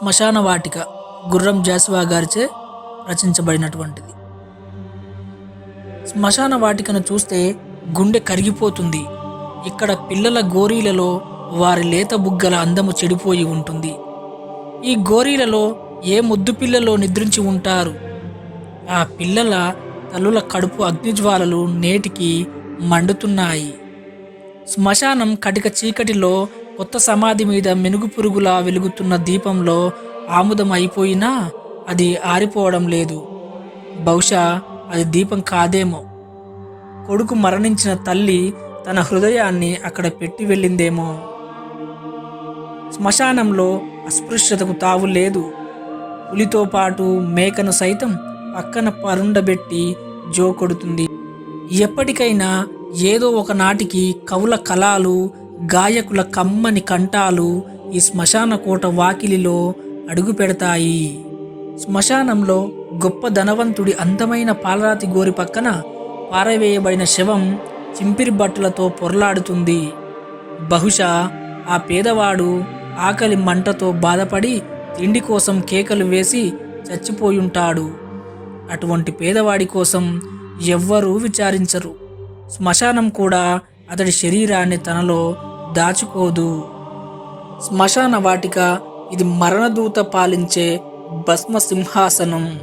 శ్మశాన వాటిక గుర్రం జాస్వా గారిచే రచించబడినటువంటిది. శ్మశాన వాటికను చూస్తే గుండె కరిగిపోతుంది. ఇక్కడ పిల్లల గోరీలలో వారి లేత బుగ్గల అందము చెడిపోయి ఉంటుంది. ఈ గోరీలలో ఏ ముద్దు పిల్లలో నిద్రించి ఉంటారు? ఆ పిల్లల తల్లుల కడుపు అగ్నిజ్వాలలు నేటికి మండుతున్నాయి. శ్మశానం కటిక చీకటిలో కొత్త సమాధి మీద మెనుగు పురుగులా వెలుగుతున్న దీపంలో ఆముదం అయిపోయినా అది ఆరిపోవడం లేదు. బహుశా అది దీపం కాదేమో. కొడుకు మరణించిన తల్లి తన హృదయాన్ని అక్కడ పెట్టి వెళ్ళిందేమో. శ్మశానంలో అస్పృశ్యతకు తావు లేదు. పులితో పాటు మేకను సైతం పక్కన పరుండబెట్టి జో కొడుతుంది. ఎప్పటికైనా ఏదో ఒకనాటికి కవుల కళాలు గాయకుల కమ్మని కంఠాలు ఈ శ్మశాన కోట వాకిలిలో అడుగు పెడతాయి. శ్మశానంలో గొప్ప ధనవంతుడి అందమైన పాలరాతి గోరి పక్కన పారవేయబడిన శవం చింపిరి బట్టలతో పొరలాడుతుంది. బహుశా ఆ పేదవాడు ఆకలి మంటతో బాధపడి తిండి కోసం కేకలు వేసి చచ్చిపోయుంటాడు. అటువంటి పేదవాడి కోసం ఎవ్వరూ విచారించరు. శ్మశానం కూడా అతడి శరీరాన్ని తనలో దాచుకోదు. శ్మశాన వాటిక ఇది మరణదూత పాలించే భస్మ సింహాసనం